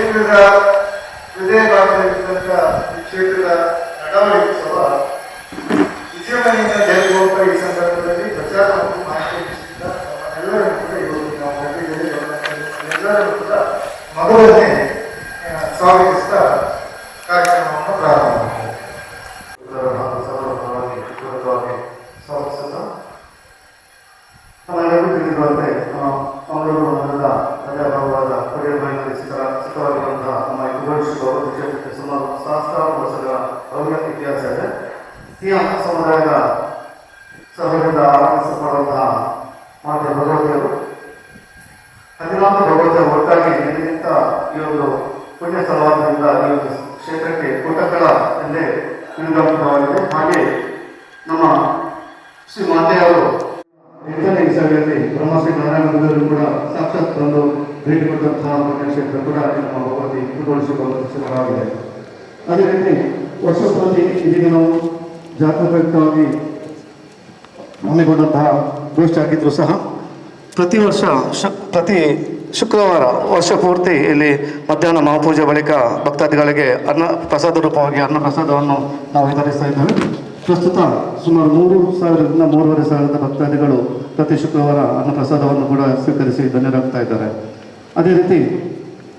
ಕ್ಷೇತ್ರದ ಹೃದಯ ಭಾಗದಲ್ಲಿದ್ದಂಥ ಈ ಕ್ಷೇತ್ರದ ನಡವಳಿ ಉತ್ಸವ ವಿಜೃಂಭಣೆಯಿಂದ ಹೋಗ್ತಾ ಈ ಸಂದರ್ಭದಲ್ಲಿ ಪ್ರಚಾರ ಮತ್ತು ಮಾಹಿತಿ ಇವತ್ತು ನಾವು ಎಲ್ಲರೂ ಕೂಡ ಮಗುವನ್ನೇ ಆ, ಅಮ್ಮ ಸಮುದಾಯದ ಸಭೆಯಿಂದ ಆರಂಭಿಸಲ್ಪಡುವಂತಹ ಮಾತೆ ಭಗವತಿಯರು. ಹದಿನಾಲ್ಕು ಭಗವತಿಯ ಒಟ್ಟಾಗಿ ನಿನ್ನಿಂದ ಈ ಒಂದು ಪುಣ್ಯ ಸ್ಥಳವಾದ್ದರಿಂದ ಈ ಒಂದು ಕ್ಷೇತ್ರಕ್ಕೆ ಕುಟಕಳ ಎಂದೇ ನಿರ್ಗಮನವಾಗಿದೆ ಹಾಗೆ ನಮ್ಮ ಶ್ರೀ ಮಾತೆಯವರು ಎಂಟನೇ ಇಸವಿಯಲ್ಲಿ ಬ್ರಹ್ಮಶ್ರೀ ನಾರಾಯಣರು ಕೂಡ ಸಾಕ್ಷಾತ್ ಬಂದು ಭೇಟಿ ಕೊಟ್ಟಂತಹ ಪುಣ್ಯಕ್ಷೇತ್ರ ಕೂಡ ನಮ್ಮ ಭಗವತಿ ಕುಟುಂಬಿಸಿಕೊಳ್ಳಲಾಗಿದೆ ಅದೇ ರೀತಿ ವರ್ಷ ಇದೀಗ ನಾವು ಜಾಗೃತವಾಗಿ ಹಮ್ಮಿಕೊಂಡಂತಹ ಗೋಷ್ಠಿ ಆಗಿದ್ರು ಸಹ. ಪ್ರತಿ ವರ್ಷ ಶು ಪ್ರತಿ ಶುಕ್ರವಾರ ವರ್ಷ ಪೂರ್ತಿ ಇಲ್ಲಿ ಮಧ್ಯಾಹ್ನ ಮಹಾಪೂಜೆ ಬಳಿಕ ಭಕ್ತಾದಿಗಳಿಗೆ ಅನ್ನ ಪ್ರಸಾದ ರೂಪವಾಗಿ ಅನ್ನ ಪ್ರಸಾದವನ್ನು ನಾವು ವಿತರಿಸ್ತಾ ಇದ್ದೇವೆ. ಪ್ರಸ್ತುತ ಸುಮಾರು ಮೂರು ಸಾವಿರದಿಂದ ಮೂರುವರೆ ಸಾವಿರದ ಭಕ್ತಾದಿಗಳು ಪ್ರತಿ ಶುಕ್ರವಾರ ಅನ್ನ ಪ್ರಸಾದವನ್ನು ಕೂಡ ಸ್ವೀಕರಿಸಿ ಧನ್ಯರಾಗ್ತಾ ಇದ್ದಾರೆ. ಅದೇ ರೀತಿ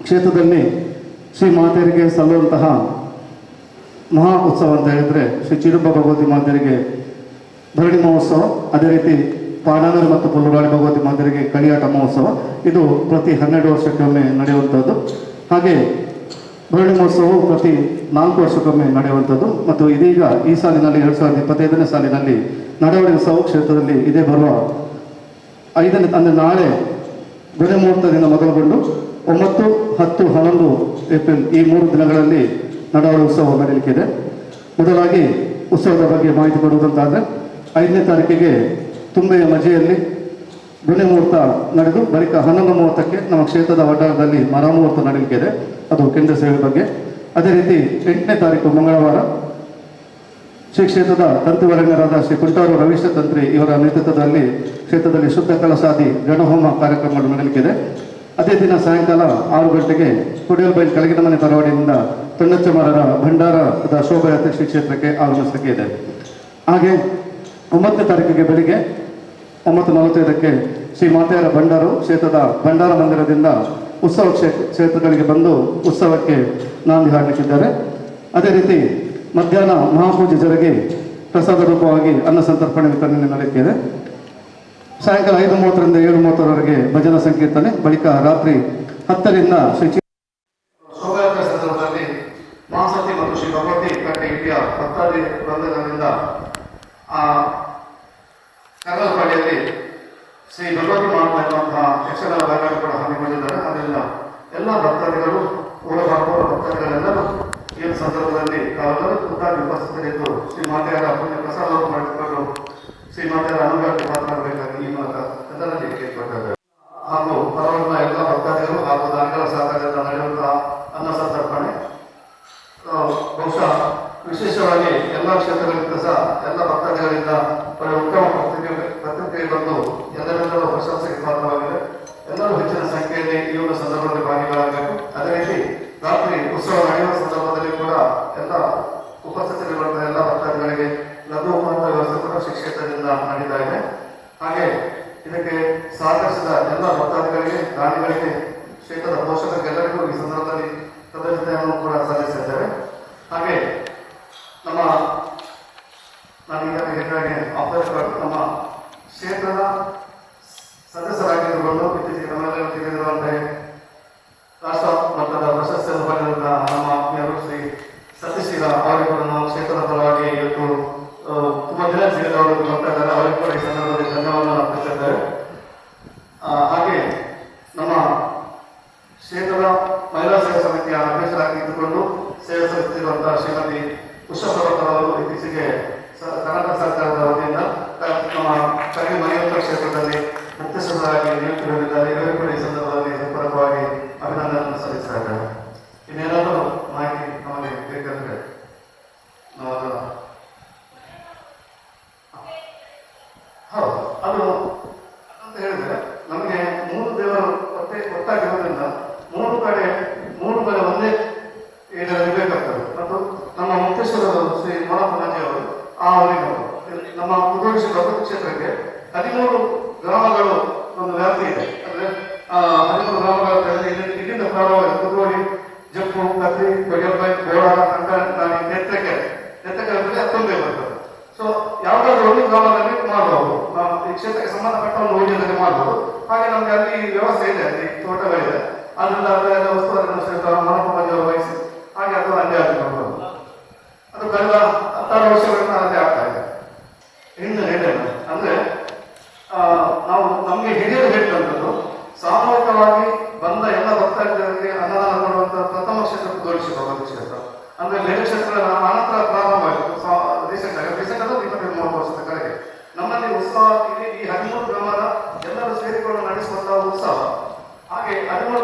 ಕ್ಷೇತ್ರದಲ್ಲಿ ಶ್ರೀ ಮಾತೆಯರಿಗೆ ಸಲ್ಲುವಂತಹ ಮಹಾ ಉತ್ಸವ ಅಂತ ಹೇಳಿದ್ರೆ ಶ್ರೀ ಚಿರುಬ ಭಗವತಿ ಮಾದರಿಗೆ ಭರಣಿ ಮಹೋತ್ಸವ, ಅದೇ ರೀತಿ ಪಾಡಾನೂರು ಮತ್ತು ಪುಲ್ಲುಗಾಳಿ ಭಗವತಿ ಮಾದರಿಗೆ ಕಳಿಯಾಟ ಮಹೋತ್ಸವ. ಇದು ಪ್ರತಿ ಹನ್ನೆರಡು ವರ್ಷಕ್ಕೊಮ್ಮೆ ನಡೆಯುವಂಥದ್ದು ಹಾಗೆ ಭರಣಿ ಮಹೋತ್ಸವವು ಪ್ರತಿ ನಾಲ್ಕು ವರ್ಷಕ್ಕೊಮ್ಮೆ ನಡೆಯುವಂಥದ್ದು ಮತ್ತು ಇದೀಗ ಈ ಸಾಲಿನಲ್ಲಿ ಎರಡು ಸಾವಿರದ ಇಪ್ಪತ್ತೈದನೇ ಸಾಲಿನಲ್ಲಿ ನಡವಳಿ ಉತ್ಸವ ಕ್ಷೇತ್ರದಲ್ಲಿ ಇದೇ ಬರುವ ಐದನೇ, ಅಂದರೆ ನಾಳೆ ಧ್ವನಿ ಮುಹೂರ್ತದಿಂದ ಮೊದಲುಗೊಂಡು ಒಂಬತ್ತು, ಹತ್ತು, ಹನ್ನೊಂದು ಏಪ್ರಿಲ್ ಈ ಮೂರು ದಿನಗಳಲ್ಲಿ ನಡವಳಿ ಉತ್ಸವ ನಡೆಯಲಿಕ್ಕಿದೆ ಮೊದಲಾಗಿ ಉತ್ಸವದ ಬಗ್ಗೆ ಮಾಹಿತಿ ಕೊಡುವುದಂತಾದರೆ, ಐದನೇ ತಾರೀಕಿಗೆ ತುಂಬೆಯ ಮಜೆಯಲ್ಲಿ ಗುಣೆ ಮುಹೂರ್ತ ನಡೆದು, ಬಳಿಕ ಹನ್ನೊಂದು ಮೂವತ್ತಕ್ಕೆ ನಮ್ಮ ಕ್ಷೇತ್ರದ ವಡ್ಡಾರದಲ್ಲಿ ಮರ ಮುಹೂರ್ತ ನಡೆಯಲಿಕ್ಕಿದೆ ಅದು ಕೇಂದ್ರ ಸೇವೆ ಬಗ್ಗೆ. ಅದೇ ರೀತಿ ಎಂಟನೇ ತಾರೀಕು ಮಂಗಳವಾರ ಶ್ರೀ ಕ್ಷೇತ್ರದ ತಂತಿವರಂಗರಾದ ಶ್ರೀ ಕುಂಟಾರು ರವೀಶ ತಂತ್ರಿ ಇವರ ನೇತೃತ್ವದಲ್ಲಿ ಕ್ಷೇತ್ರದಲ್ಲಿ ಶುದ್ಧ ಕಳಸಾದಿ ಗಣಹೋಮ ಕಾರ್ಯಕ್ರಮಗಳು ನಡೆಯಲಿಕ್ಕಿದೆ ಅದೇ ದಿನ ಸಾಯಂಕಾಲ ಆರು ಗಂಟೆಗೆ ಕುಡಿಯಲ್ಬೈಲ್ ಕೆಳಗಿನ ಮನೆ ತರವಾಡಿಯಿಂದ ತೊಂಡಚ್ಚಮರರ ಭಂಡಾರದ ಶೋಭಾಯಾತ್ರೆ ಶ್ರೀ ಕ್ಷೇತ್ರಕ್ಕೆ ಆಗಮಿಸಲಿಕ್ಕೆ ಇದೆ. ಹಾಗೆ ಒಂಬತ್ತನೇ ತಾರೀಕಿಗೆ ಬೆಳಿಗ್ಗೆ ಒಂಬತ್ತು ನಲವತ್ತೈದಕ್ಕೆ ಶ್ರೀ ಮಾತೆಯರ ಭಂಡಾರು ಕ್ಷೇತ್ರದ ಭಂಡಾರ ಮಂದಿರದಿಂದ ಉತ್ಸವ ಕ್ಷೇತ್ರ ಕ್ಷೇತ್ರಗಳಿಗೆ ಬಂದು ಉತ್ಸವಕ್ಕೆ ನಾಂದಿ ಹಾಡಲಿಕ್ಕಿದ್ದಾರೆ. ಅದೇ ರೀತಿ ಮಧ್ಯಾಹ್ನ ಮಹಾಪೂಜೆ ಜರುಗಿ ಪ್ರಸಾದ ರೂಪವಾಗಿ ಅನ್ನ ಸಂತರ್ಪಣೆ ವಿತರಣೆ ನಡೆಯುತ್ತಿದೆ ಸಾಯಂಕಾಲ ಐದು ಮೂವತ್ತರಿಂದ ಏಳು ಮೂವತ್ತರವರೆಗೆ ಭಜನಾ ಸಂಕೀರ್ತನೆ, ಬಳಿಕ ರಾತ್ರಿ ಹತ್ತರಿಂದ ಶ್ರೀ ಚಿ- ಶೋಭಾಯಾತ್ರೆ ಸಂದರ್ಭದಲ್ಲಿ ಮಹಾಸತಿ ಮತ್ತು ಶ್ರೀ ಭಗವತಿ ಕಟ್ಟೆ ಇಂಡಿಯಾ ಭಕ್ತಾದಿ ವೃಂದಗಳಿಂದ ಆ ಕರ್ನಾಟಕದಲ್ಲಿ ಶ್ರೀ ಭಗವತ್ ಮಾಡ್ತಾ ಇರುವಂತಹ ಯಕ್ಷಗಾನ ಕೂಡ ಹಮ್ಮಿಕೊಂಡಿದ್ದಾರೆ ಅದರಿಂದ ಎಲ್ಲ ಭಕ್ತಾದಿಗಳು ಊರಬಾರ್ದು ಭಕ್ತಾದಿಗಳೆಲ್ಲರೂ ಈ ಒಂದು ಸಂದರ್ಭದಲ್ಲಿ ತಾವೆಲ್ಲರೂ ಖುದ್ದಾಗಿ ಉಪಸ್ಥಿತರಿದ್ದು ಶ್ರೀ ಮಾತೆಯರ ಪುಣ್ಯ ಪ್ರಸಾದವನ್ನು ಮಾಡಿಕೊಂಡು ಶ್ರೀ ಮಾತೆಯರ ಅನುಗ್ರಹಕ್ಕೆ ಪಾತ್ರರಾಗಬೇಕಾಗಿ ಈ ಮೂಲಕ ಎಲ್ಲರಲ್ಲಿ ಕೇಳಿಕೊಟ್ಟಿದ್ದಾರೆ ಹಾಗೂ ಪರವನ್ನ ಎಲ್ಲ ಭಕ್ತಾದಿಗಳು ಹಾಗೂ ದಾನಿಗಳ ಸಹಕಾರದಿಂದ ನಡೆಯುವಂತಹ ಅನ್ನ ಸಂತರ್ಪಣೆ ಆ, ಬಹುಶಃ ವಿಶೇಷವಾಗಿ ಎಲ್ಲ ಕ್ಷೇತ್ರಗಳಿಂದ ಸಹ ಎಲ್ಲ ಭಕ್ತಾದಿಗಳಿಂದ ಒಳ್ಳೆ ಉತ್ತಮ ಪ್ರತಿಕ್ರಿಯೆ ಪ್ರತಿಕ್ರಿಯೆ ಬಂದು ಎಲ್ಲರೆಲ್ಲರೂ ಪ್ರಶಂಸೆಗೆ ಪಾತ್ರವಾಗಿದೆ ಎಲ್ಲರೂ ಹೆಚ್ಚಿನ ಸಂಖ್ಯೆಯಲ್ಲಿ ಈ ಒಂದು ಸಂದರ್ಭದಲ್ಲಿ ಭಾಗಿಗಳಾಗಬೇಕು ಅದೇ ರೀತಿ ರಾತ್ರಿ ಉತ್ಸವ ನಡೆಯುವ ಸಂದರ್ಭದಲ್ಲಿ ಕೂಡ ಎಲ್ಲ ಉಪಸ್ಥಿತರಿರುವಂತಹ ಎಲ್ಲ ಭಕ್ತಾದಿಗಳಿಗೆ ಲಘು ಉಪಹಾರ ವ್ಯವಸ್ಥೆ ಕೂಡ ಶ್ರೀ ಕ್ಷೇತ್ರದಿಂದ ನಡೀತಾ ಇದೆ ಹಾಗೆ ಇದಕ್ಕೆ ಸಹಕರಿಸಿದ ಎಲ್ಲ ಭಕ್ತಾದಿಗಳಿಗೆ ದಾನಿಗಳಿಗೆ ಕ್ಷೇತ್ರದ ಪೋಷಕರಿಗೆಲ್ಲರಿಗೂ ಈ ಸಂದರ್ಭದಲ್ಲಿ ಕೃತಜ್ಞತೆಯನ್ನು ಕೂಡ ಸಲ್ಲಿಸಿದ್ದೇವೆ ಹಾಗೆ ನಮ್ಮ ನಾನೀಗ ಹೇಳಿದಾಗೆ ಆಪರೇಟರ್ ನಮ್ಮ ಕ್ಷೇತ್ರದ ಸದಸ್ಯರಾಗಿರುವುದು ಅದನ್ನು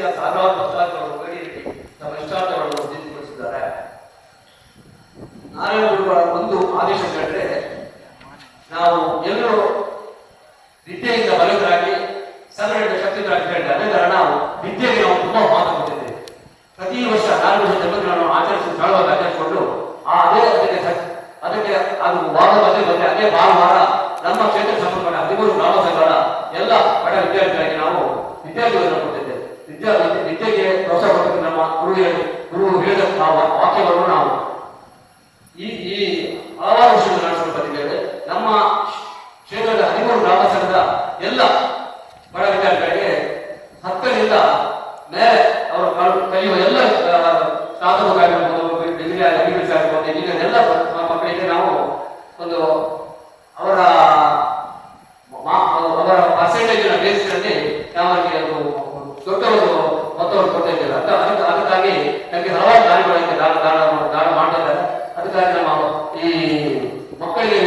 ನಡೆಯುತ್ತಿರುವ ಸಾವಿರಾರು ಭಕ್ತಾದಿಗಳು ಬೇಡಿ ನೀಡಿ ತಮ್ಮ ಇಷ್ಟಾರ್ಥಗಳನ್ನು ಸಿದ್ಧಪಡಿಸಿದ್ದಾರೆ. ನಾರಾಯಣ ಗುರುಗಳ ಒಂದು ಆದೇಶ ಕಂಡ್ರೆ ನಾವು ಎಲ್ಲರೂ ವಿದ್ಯೆಯಿಂದ ಬಲಿತರಾಗಿ ಸಂಘಟನೆ ಶಕ್ತಿಗಳಾಗಿ ಹೇಳಿದ್ದಾರೆ ಅದೇ ಕಾರಣ ನಾವು ವಿದ್ಯೆಗೆ ನಾವು ತುಂಬಾ ಮಹತ್ವ ಕೊಟ್ಟಿದ್ದೇವೆ. ಪ್ರತಿ ವರ್ಷ ನಾಲ್ಕು ಜನ್ಮದಿನವನ್ನು ಆಚರಿಸಿ ಸರಳವಾಗಿ ಆಚರಿಸಿಕೊಂಡು ಆ ಅದೇ ಅದಕ್ಕೆ ಅದಕ್ಕೆ ಅದು ವಾರ ಬಂದೇ ಬಂದೆ ಅದೇ ಭಾನುವಾರ ನಮ್ಮ ಕ್ಷೇತ್ರ ಸಂಬಂಧಪಟ್ಟ ಹದಿಮೂರು ಗ್ರಾಮ ಸಂಘಗಳ ಎಲ್ಲ ಬಡ ವಿದ್ಯಾರ್ಥಿಗಳಿಗೆ ನಾವು ವಿದ್ಯಾರ್ಥಿಗಳನ್ನು ಕೊಟ್ಟಿದ್ದೇವೆ ನಿತ್ಯಗೆ ಪ್ರೋತ್ಸಾಹ ನಮ್ಮ ಗುರು ಗುರು ಹೇಳಿದ ವಾಕ್ಯವನ್ನು ನಾವು ಈ ಈ ಹಲವಾರು ವಿಷಯಗಳು ನಮ್ಮ ಕ್ಷೇತ್ರದ ಹದಿಮೂರು ಗ್ರಾಮ ಸಂಘದ ಎಲ್ಲ ಬಡ ವಿದ್ಯಾರ್ಥಿಗಳಿಗೆ ಹತ್ತರಿಂದ ಮೇಲೆ ಅವರು ಕಲ್- ಕಲಿಯುವ ಎಲ್ಲ ಸಾಧಕ ಆಗಿರ್ಬೋದು ಆಗಿರ್ಬೋದು ಇಂಜಿನಿಯರ್ ಎಲ್ಲ ಮಕ್ಕಳಿಗೆ ನಾವು ಒಂದು ಅವರ ಅವರ ಪರ್ಸೆಂಟೇಜಿನ ಬೇಸಿಸಲ್ಲಿ ನಾವು ಅವರಿಗೆ ಅದು ದೊಡ್ಡ ಒಂದು ಮೊತ್ತವನ್ನು ಕೊಡ್ತಾ ಇದ್ದೇವೆ ಅದ ಅದಕ್ಕೆ ಅದಕ್ಕಾಗಿ ನಮಗೆ ಹಲವಾರು ದಾರಿಗಳಿಗೆ ದಾನ ದಾನ ದಾನ ಮಾಡ್ತಾ ಇದ್ದಾರೆ. ಅದಕ್ಕಾಗಿ ನಮ್ಮ ಈ ಮಕ್ಕಳಿಗೆ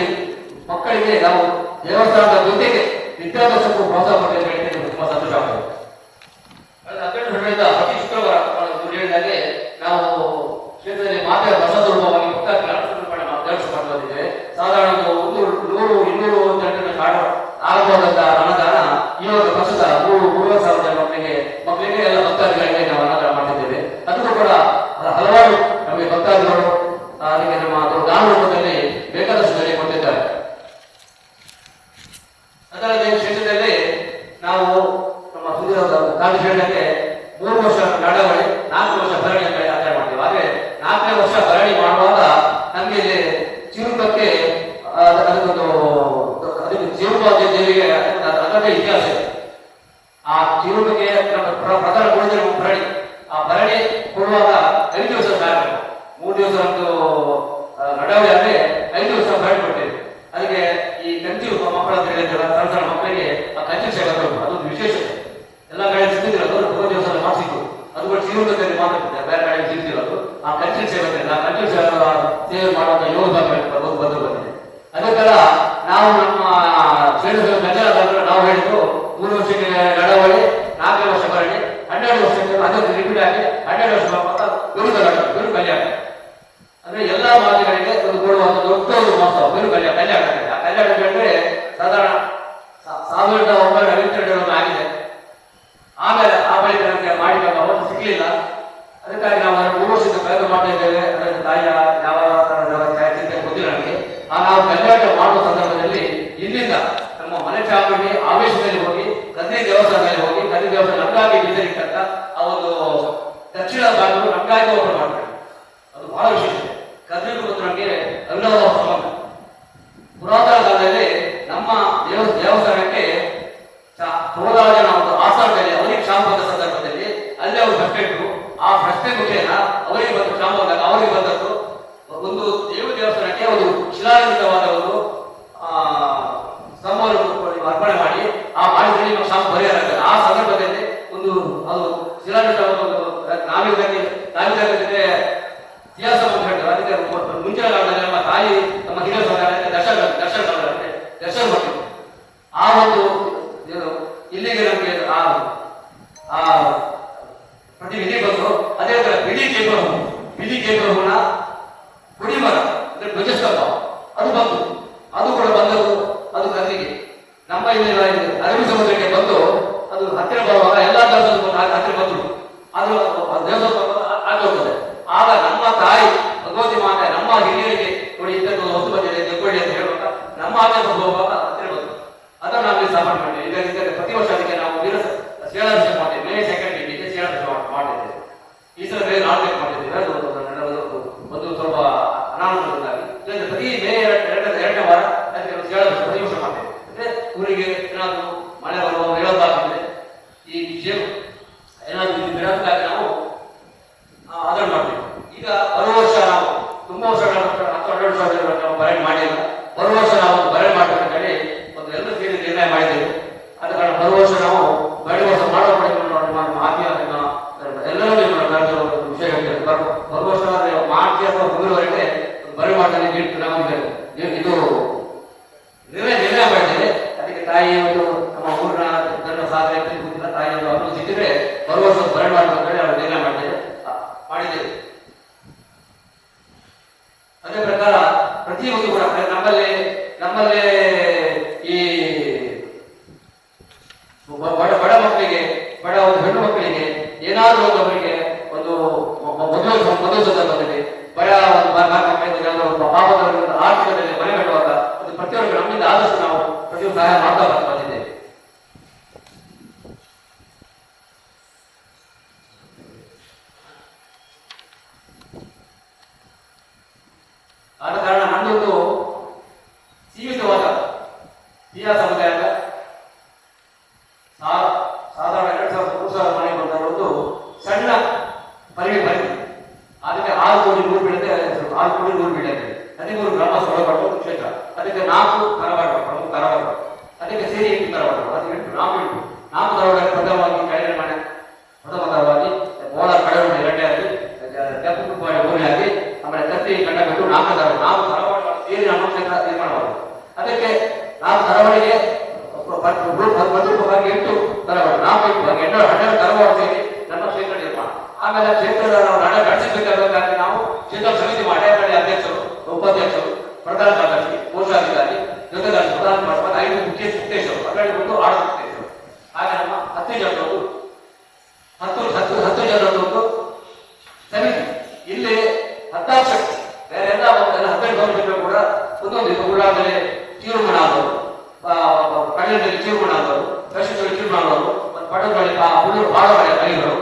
ಮಕ್ಕಳಿಗೆ ನಾವು ದೇವಸ್ಥಾನದ ಜೊತೆಗೆ ವಿದ್ಯಾಭ್ಯಾಸಕ್ಕೂ ಪ್ರೋತ್ಸಾಹ ಕೊಟ್ಟಿದ್ದೇವೆ ಅಂತ ಹೇಳಿ ತುಂಬಾ ಸಂತೋಷ ಆಗ್ತದೆ ಕಳೆದ ಹನ್ನೆರಡು ವರ್ಷಗಳಿಂದ ಪ್ರತಿ ಶುಕ್ರವಾರ ಅವರು ಹೇಳಿದಾಗೆ ನಾವು ಕ್ಷೇತ್ರದಲ್ಲಿ ಮಾತೆ ಬಸವ ರೂಪವಾಗಿ ಭಕ್ತಾದಿಗಳ ಅನುಸರಣೆ ಮಾಡಿ ದೇವಸ್ಥಾನ ಬಂದಿದ್ದೇವೆ ಸಾಧಾರಣ ಒಂದು ನೂರು ಇನ್ನೂರು ಜನರ ಕಾಡು ಆರಂಭವಾದಂತ ಅನ್ನದಾನ ಇವಾಗ ಪ್ರಸ್ತುತ ಮೂರು ಮೂರುವರೆ ಸಾವಿರ ಜನ ಮಕ್ಕಳಿಗೆ ಮಕ್ಕಳಿಗೆ ಎಲ್ಲ ಭಕ್ತಾದಿಗಳಿಗೆ ನಾವು ಅನ್ನದಾನ ಮಾಡ್ತಿದ್ದೇವೆ ಅದಕ್ಕೂ ಕೂಡ ಹಲವಾರು ನಮಗೆ ಭಕ್ತಾದಿಗಳು ಆ, ಅದಕ್ಕೆ ನಮ್ಮ ಅದು ದಾನ ರೂಪದಲ್ಲಿ ಬೇಕಾದಷ್ಟು ಬೆಲೆ ಕೊಟ್ಟಿದ್ದಾರೆ ಅದಲ್ಲದೆ ಕ್ಷೇತ್ರದಲ್ಲಿ ನಾವು ನಮ್ಮ ಕಾಂತಿ ಹೇಳಿದಂತೆ ಮೂರು ವರ್ಷ ನಡವಳಿ ನಾಲ್ಕು ವರ್ಷ ಭರಣಿ ಅಂತ ಆಚರಣೆ ಮಾಡ್ತೀವಿ ಆದ್ರೆ ನಾಲ್ಕನೇ ವರ್ಷ ಭರಣಿ ಮಾಡುವಾಗ ನಮಗೆ ಇಲ್ಲಿ ಚಿರುಕಕ್ಕೆ ಅದ- ಅದಕ್ಕೊಂದು ಅದಕ್ಕೆ ಜೀವನವಾದ ದೇವಿಗೆ ಅದಕ್ಕೆ ಅದರದ್ದೇ ಇತಿಹಾಸ ಇದೆ ಆ ಚಿರುಕಕ್ಕೆ ನಮ್ಮ ಪ್ರ- ಪ್ರಧಾನ ಕೊಡಿದ್ರೆ ಭರಣಿ ಆ ಭರಣಿ ಕೊಡುವಾಗ ಐದು ದಿವಸ ಸಾಕು ಮೂರು ದಿವಸ ಒಂದು ಆ, ನಡವಳಿ ಆದ್ರೆ ಐದು ದಿವಸ ಭರಣಿ ಕೊಡ್ತೇವೆ ಅದಕ್ಕೆ ಈ ಕಂಚು ಮಕ್ಕಳ ಅಂತ ಸಣ್ಣ ಸಣ್ಣ ಮಕ್ಕಳಿಗೆ ಆ ಕಂಚು ಸೇವೆ ಅದು ವಿಶೇಷ ಎಲ್ಲ ಕಡೆ ಸಿಕ್ಕಿದ್ರು ಅದು. ದಿವಸ ಮಾಡಿಸಿತ್ತು. ಅದು ಕೂಡ ಜೀವನದಲ್ಲಿ ಮಾತಾಡ್ತಿದ್ದಾರೆ ಬೇರೆ ಕಡೆ ಸಿಗ್ತಿರೋದು ಆ ಕಂಜಿ ಸೇವೆ ಆ ಕಂಚಿನ ಸೇವೆ ಸೇವೆ ಮಾಡುವಂತ ಯೋಗ ಬಂದು ಬಂದು ಬಂದಿದೆ. ಅದಕ್ಕೆಲ್ಲ ನಾವು ನಮ್ಮ ಪ್ರಜಾದಂದ್ರೆ ನಾವು ಹೇಳಿದ್ದು, ಮೂರು ವರ್ಷಕ್ಕೆ ನಡವಳಿ ನಾಲ್ಕು ವರ್ಷ ಬರಲಿ, ಹನ್ನೆರಡು ವರ್ಷಕ್ಕೆ ಅದಕ್ಕೆ ರಿಪೀಟ್ ಆಗಿ ಹನ್ನೆರಡು ವರ್ಷ ಮತ್ತೆ ಗುರು ಕಲ್ಯಾಣ ಗುರು ಕಲ್ಯಾಣ ಮಾತುಗಳಿಗೆ ಒಂದು ಕೊಡುವಂತ ದೊಡ್ಡ ಒಂದು ಮಹೋತ್ಸವ ಬೇರು ಕಲ್ಯಾಣ ಕಲ್ಯಾಣ ಕಲ್ಯಾಣ ಅಂದ್ರೆ ಸಾಧಾರಣ ಸಾವಿರದ ಒಂಬೈನೂರ ಐವತ್ತೆರಡರಲ್ಲಿ ಆಗಿದೆ. ಆಮೇಲೆ ಆ ಬಳಿಕ ನಮಗೆ ಮಾಡಿದಾಗ ಅವತ್ತು ಸಿಗ್ಲಿಲ್ಲ. ಅದಕ್ಕಾಗಿ ನಾವು ಅದನ್ನು ಮೂರು ವರ್ಷದ ಪ್ರಯತ್ನ ಮಾಡ್ತಾ ಇದ್ದೇವೆ. ತಾಯಿಯ ನಾವಿದ್ದಕ್ಕೆ ನಾವಿದ್ದ ಜೊತೆ ಇತಿಹಾಸ ಹೇಳ್ತಾರೆ ಅದಕ್ಕೆ ಮುಂಚಿನ ನಮ್ಮ ತಾಯಿ, ನಮ್ಮ ಹಿರಿಯ ದರ್ಶನ ದರ್ಶನ ಸಹೋದರ ದರ್ಶನ ಆ ಒಂದು ಏನು, ಇಲ್ಲಿಗೆ ನಮಗೆ ಆ ಆ ಪ್ರತಿ ವಿಧಿ ಬಂದು ಅದೇ ಬಿಡಿ ಬಿಳಿ ಬಿಡಿ ಹೂ ಬಿಳಿ ಕೇಂದ್ರ ಹೂನ ಅದು ಬಂತು. ಅದು ಕೂಡ ಬಂದವು ಅದು ನಮ್ಮ ಇಲ್ಲಿ ಅರಬಿ ಸಮುದ್ರಕ್ಕೆ ಬಂದು ಅದು ಹತ್ತಿರ ಎಲ್ಲಾ ಧರ್ಮದ ಬಂದು ಆ- ಬಂತು ಅದು ದೇವಸ್ಥಾನ. ಆಗಿ ಆಗ ನಮ್ಮ ತಾಯಿ ಭಗವತಿ ಮಾತೆ, ನಮ್ಮ ಹಿರಿಯರಿಗೆ ನೋಡಿ ಹೊತ್ತು ಬಂದಿದೆ ಅಂತ ನಮ್ಮ ಆಚರಣೆ ಹೋಗುವಾಗ ಹತ್ತಿರ ಬಂತು. ಅದನ್ನು ನಾವು ಸ್ಥಾಪನೆ ಪ್ರತಿ ವರ್ಷ ಅದಕ್ಕೆ ನಾವು ವೀರ ಶೇಲಾಭಿಷೇಕ ಮಾಡ್ತೇವೆ ಮೇ ಸೆಕೆಂಡ್ ಮಾಡಿದ್ದೇವೆ ಈ ಸಲ ನಾಲ್ಕು ಮಾಡಿದ್ದೇವೆ ಅದು ಒಂದು ಪ್ರತಿ ಮೇ ಎರಡು ಎರಡನೇ ವಾರ ಅದಕ್ಕೆ ಶೇಲಾಭಿಷೇಕ ಪ್ರತಿ ವರ್ಷ ಮಾಡ್ತೇವೆ. ಅಂದ್ರೆ ಊರಿಗೆ ಮಳೆ ಬರುವ ಹೇಳೋದಾಗ್ತದೆ ಈ ವಿಷಯ ಏನಾದ್ರು ಬಿಡೋದಕ್ಕಾಗಿ ನಾವು ಆ, ಅದನ್ನು ಮಾಡ್ತೀವಿ ಈಗ ಬರುವ ವರ್ಷ ನಾವು ತುಂಬಾ ವರ್ಷಗಳ ನಂತರ ಹತ್ತು ಹನ್ನೆರಡು ಮಾಡಿಲ್ಲ ಬರುವ ನಾವು ಒಂದು ಬರೇ ಮಾಡಬೇಕು ಅಂತ ಹೇಳಿ ಒಂದು ಎಲ್ಲರೂ ಸೇರಿ ನಿರ್ಣಯ ಮಾಡಿದ್ದೇವೆ ಆದ ಕಾರಣ ಬರುವ ವರ್ಷ ನಾವು ಬರೇ ವರ್ಷ ಮಾಡೋ ಆತ್ಮೀಯ ಎಲ್ಲರೂ ನಿಮ್ಮ ಕರೆದ ಒಂದು ವಿಷಯ ಹೇಳ್ತೇವೆ ಬರುವ ಬರುವ ವರ್ಷ ಅಂದ್ರೆ ಮಾರ್ಚ್ ಅಥವಾ ಫೆಬ್ರವರಿಗೆ ಒಂದು ಬರೇ ಮಾಡ್ತಾನೆ ನೀಡ್ತು ನಾವು ಇದು- ಇದು- ಇದು ನಿರ್ಣಯ ನಿರ್ಣಯ ಮಾಡಿದ್ದೇವೆ ಅದಕ್ಕೆ ತಾಯಿ ಒಂದು ನಮ್ಮ ಊರಿನ ನನ್ನ ಸಾಧನೆ ಅಂತ ಗೊತ್ತಿಲ್ಲ ತಾಯಿ ಒಂದು ಅನುಮತಿ ಸಿಕ್ಕಿದ್ರೆ ಬರುವ ವರ್ಷ ಬರೇ ಮಾಡಬೇಕು ಅಂತ ಹೇಳಿ ನಾವು ನಿರ್ಣಯ ಮಾಡಿದ್ದೇವೆ ಆ, ಮಾಡಿದ್ದೇವೆ ಅದೇ ಪ್ರಕಾರ ಪ್ರತಿಯೊಂದು ಕೂಡ ನಮ್ಮಲ್ಲಿ ನಮ್ಮಲ್ಲಿ ಈ ಬ- ಬಡ ಬಡ ಮಕ್ಕಳಿಗೆ ಬಡ ಒಂದು ಹೆಣ್ಣು ಮಕ್ಕಳಿಗೆ ಏನಾದರೂ ಒಂದು ಅವರಿಗೆ ಒಂದು ಮ- ಮ- ಮದುವೆ ಸ- ಮದುವೆ ಸಂದರ್ಭದಲ್ಲಿ ಬಡ ಒಂದು ಮ- ಮ- ಮಕ್ಕಳಿಗೆ ಏನಾದರೂ ಒಂದು ಪಾಪದವರಿಂದ ಆರ್ಥಿಕತೆಯಲ್ಲಿ ಮನೆ ಕಟ್ಟುವಾಗ ಅದು ನಮ್ಮಿಂದ ಆದಷ್ಟು ನಾವು ಪ್ರತಿಯೊಂದು ಸಹಾಯ ಮಾಡ್ತಾ ಬಂದಿದ್ದೇವೆ. ಆದ ಕಾರಣ ನನ್ನೊಂದು ಸೀಮಿತವಾದ ತೀರಾ ಸಮುದಾಯ ಸಾ- ಸಾಧಾರಣ ಎರಡು ಸಾವಿರದ ಮೂರು ಸಾವಿರ ಮನೆ ಬಂದ ಒಂದು ಸಣ್ಣ ಪರಿವೆ ಪರಿವೆ ಅದಕ್ಕೆ ಆರು ಕೋಟಿ ನೂರು ಬೀಳದೆ ಆರು ಕೋಟಿ ನೂರು ಬೀಳದೆ ಹದಿಮೂರು ಗ್ರಾಮ ಸೊಳಪಟ್ಟು ಕ್ಷೇತ್ರ. ಅದಕ್ಕೆ ನಾಲ್ಕು ತರವಾಡ ಪ್ರಮುಖ ತರವಾಡ ಅದಕ್ಕೆ ಸೇರಿ ಎಂಟು ತರವಾಡ ಅದು ಎಂಟು ನಾಲ್ಕು ಎಂಟು ನಾಲ್ಕು ತರವಾಡ ಪ್ರಥಮವಾಗಿ ಕೆಳಗಡೆ ಮನೆ ಪ್ರಥಮ ತರವಾಗಿ ಬೋಳ ಕಳೆಯುವ ಎರಡನೇಯಾಗಿ ಕೆಂಪು ಬಾಳೆ ಮೂರನೇಯಾಗಿ ಆಮೇಲೆ ಕತ್ತಿ ಕಂಡ ಬಿಟ್ಟು ನಾಲ್ಕು ತರವಾಡ ನಾಲ್ಕು ತರವಾಡ ಸೇರಿ ನಮ್ಮ ಕ್ಷೇತ್ರ ನಿರ್ಮಾಣ ಮಾಡುದು ಅದಕ್ಕೆ ನಾಲ್ಕು ತರವಾಡಿಗೆ ಮಧುರವಾಗಿ ಎಂಟು ನಾಲ್ಕು ಹನ್ನೆರಡು ತರವಾಡ ಸೇರಿ ಕ್ಷೇತ್ರ ನಿರ್ಮಾಣ ಆಮೇಲೆ ಕ್ಷೇತ್ರದ ನಾವು ನಡೆ ನಡೆಸಬೇಕಾಗಿ ನಾವು ಕ್ಷೇತ್ರ ಸಮಿತಿ ಮಾಡಿ ಕಡೆ ಅಧ್ಯಕ್ಷರು ಉಪಾಧ್ಯಕ್ಷರು ಪ್ರಧಾನ ಕಾರ್ಯದರ್ಶಿ ಕೋಶಾಧಿಕಾರಿ ಜೊತೆಗಾರ ಪ್ರಧಾನ ಮಾಡ್ಕೊಂಡು ಐದು ಮುಖ್ಯ ಮುಖ್ಯಸ್ಥರು ಅದರಲ್ಲಿ ಬಂದು ಆಡಳಿತ ಮುಖ್ಯಸ್ಥರು ಹಾಗೆ ನಮ್ಮ ಹತ್ತು ಜನರದ್ದು ಹತ್ತು ಹತ್ತು ಹತ್ತು ಜನರದ್ದು ಸಮಿತಿ ಇಲ್ಲಿ ಹತ್ತಾರು ಶಕ್ತಿ ಬೇರೆ ಎಲ್ಲ ಎಲ್ಲ ಹದಿನೆಂಟು ವರ್ಷಗಳು ಕೂಡ ಒಂದೊಂದು ಇದು ಉಳ್ಳಾಗಲೇ ತೀರ್ಮಾನ ಆದವರು ಕಡಲದಲ್ಲಿ ತೀರ್ಮಾನ ಆದವರು ಕೃಷಿಗಳಲ್ಲಿ ತೀರ್ಮಾನ ಪಡಗಳಲ್ಲಿ ಹುಲ್ಲು ಬಾಳಗಳ ಕೈಗಳು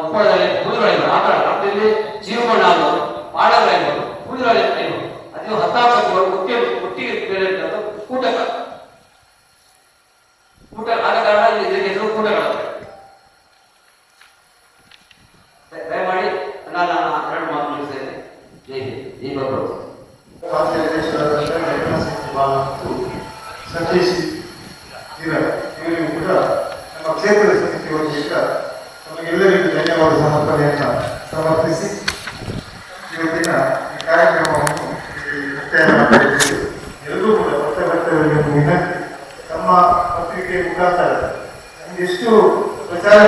ಉಪ್ಪಳದಲ್ಲಿ ಹುಲ್ಲುಗಳಿಂದ ಆಟ ಇಲ್ಲಿ ನಮ್ಮಲ್ಲಿ ತೀರ್ಮಾನ ಆದವರು ಬಾಳಗಳಿಗಳು ಹುಲ್ಲುಗಳ ಕೈಗಳು. ಅದು ಹತ್ತಾರು ಶಕ್ತಿಗಳು ಒಟ್ಟಿಗೆ ಒಟ್ಟಿಗೆ ಕೂಟಕ ಕೂಟ ಆದ ಕಾರಣ ಇಲ್ಲಿ ಇದಕ್ಕೆ ಹೆಸರು ಕೂಟಗಳಂತೆ ದಯ- ದಯಮಾಡಿ ನಾನು ನನ್ನ ಎರಡು ಮಾತು ಮುಗಿಸ್ತೇನೆ ಜೈ ಹಿಂದ್ ಈ ಬಬ್ಬರು ಸತೀಶ್ ಕಿರಣ್ ಇವರಿಗೂ ಕೂಡ ಕ್ಷೇತ್ರದ ಸಮಿತಿ ವತಿಯಿಂದ ನಮಗೆಲ್ಲರಿಗೂ ಧನ್ಯವಾದ ಸಮರ್ಪಣೆಯನ್ನು ಸಮರ್ಪಿಸಿ ಇವತ್ತಿನ ಈ ಕಾರ್ಯಕ್ರಮವನ್ನು ಮುಕ್ತಾಯ ಮಾಡಲಿದ್ದೇವೆ ಎಲ್ಲರೂ ಕೂಡ ಪತ್ರಕರ್ತರಿಗೆ ವಿನಂತಿ ತಮ್ಮ ಪತ್ರಿಕೆ ಮುಖಾಂತರ ನಮಗೆಷ್ಟು ಪ್ರಚಾರ